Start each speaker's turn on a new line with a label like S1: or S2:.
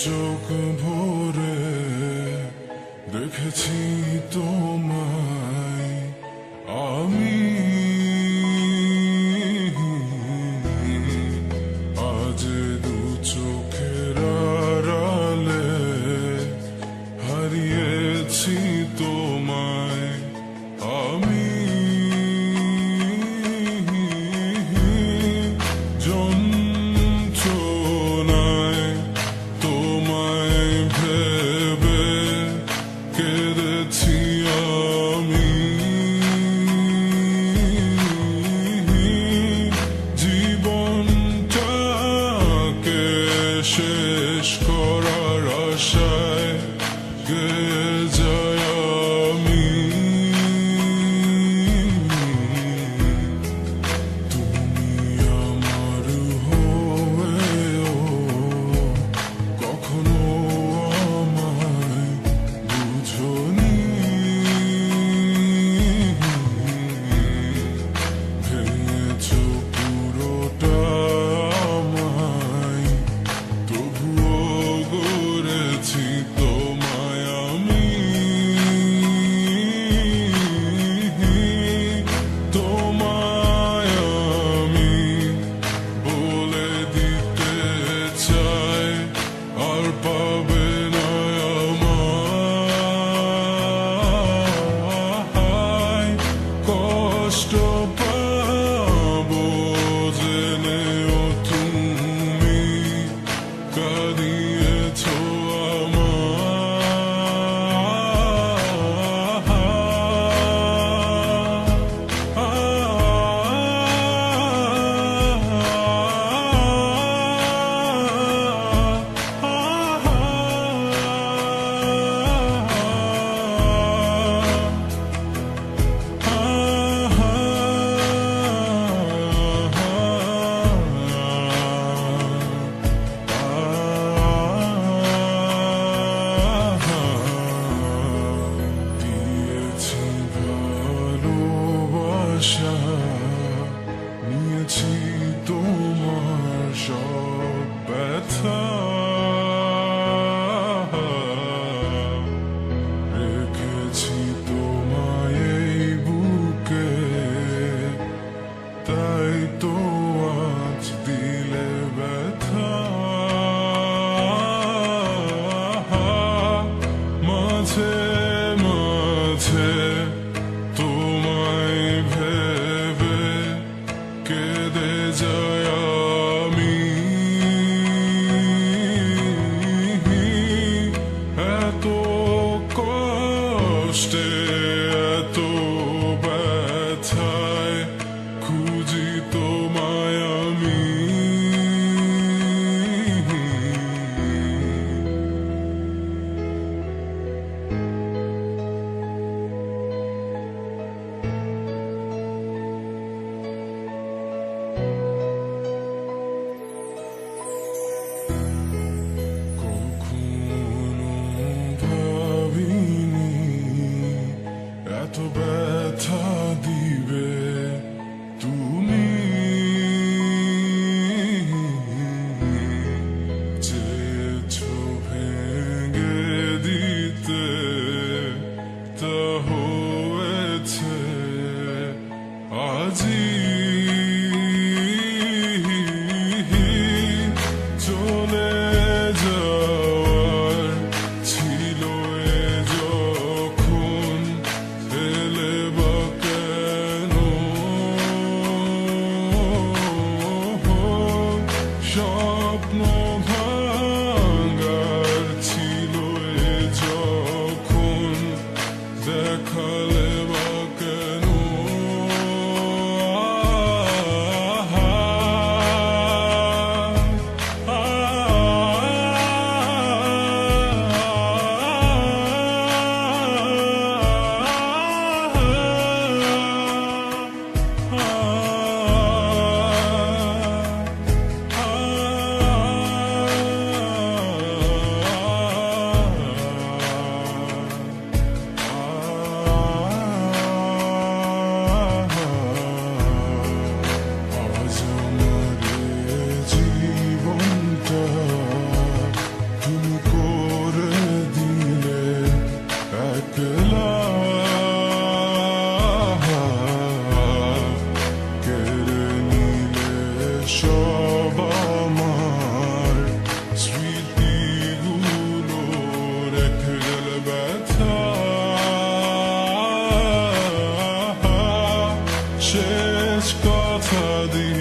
S1: চোখ ভরে দেখেছি তোমায় Dış korar aşağı gün show. সব আমার স্মৃতিগুলো রেখে গেলে ব্যথা। শেষ কথা দিলাম